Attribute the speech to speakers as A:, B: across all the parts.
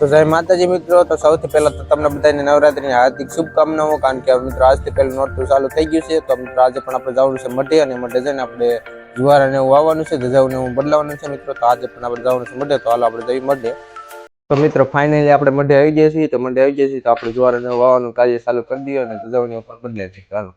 A: તો જય માતાજી મિત્રો, તો સૌથી પહેલા તો તમને બધાને નવરાત્રીની હાર્દિક શુભકામનાઓ, કારણ કે મિત્રો આજથી પહેલું નોરતું ચાલુ થઈ ગયું છે. તો મિત્રો આજે પણ આપણે જવાનું છે મઢે અને મઢે જઈને આપણે જુવાર અને એવું વાવવાનું છે ધજાવું ને એવું બદલાવાનું છે મિત્રો. તો આજે પણ આપણે જવાનું છે મઢે, તો હાલ આપણે જઈ મઢે. તો મિત્રો ફાઇનલી આપણે મઢે આવી જઈએ છીએ. તો મઢે આવી જઈએ છીએ, તો આપણે જુવાર અને વાવવાનું કાર્ય ચાલુ કરી દઈએ અને ધજાવું ને એવું પણ બદલે છે. ચાલો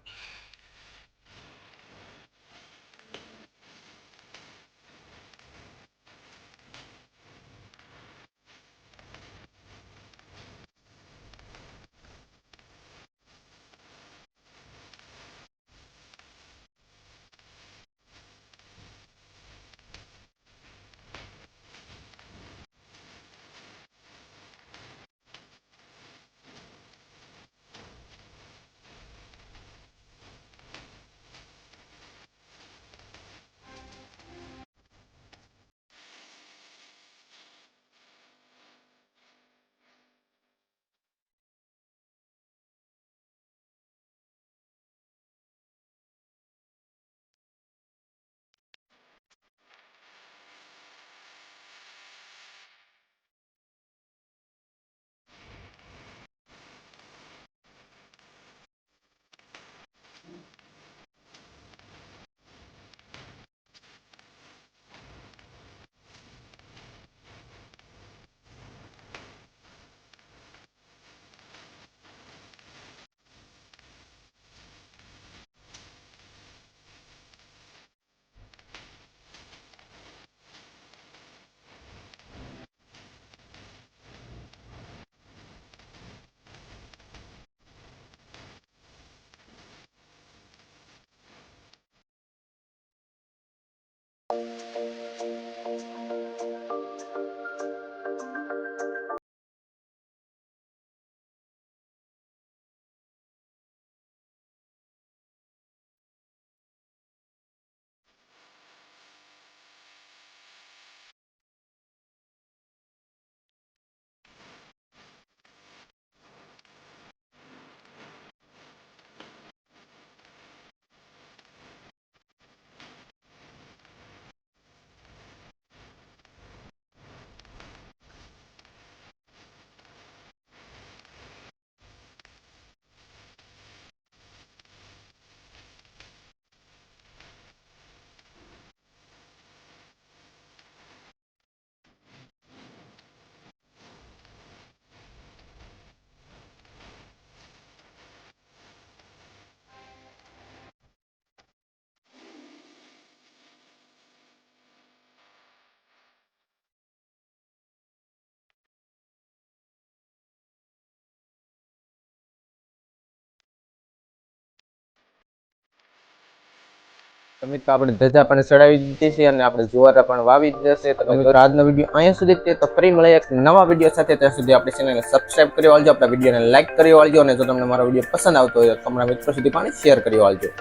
A: તો મિત્રો આપણે ધજા પણ ચડાવી દીધી છે અને આપણે જુવારા પણ વાવી દીધા છે. તો મિત્રો આજનો વીડિયો અહીંયા સુધી તે તો ફરી મળે એક નવા વીડિયો સાથે. ત્યાં સુધી આપણી ચેનલને સબસ્ક્રાઈબ કરી વાળજો આપણા વિડીયોને લાઇક કરી વાળજો અને જો તમને મારો વીડિયો પસંદ આવતો હોય તો તમારા મિત્રો સુધી પણ શેર કરી વાળજો.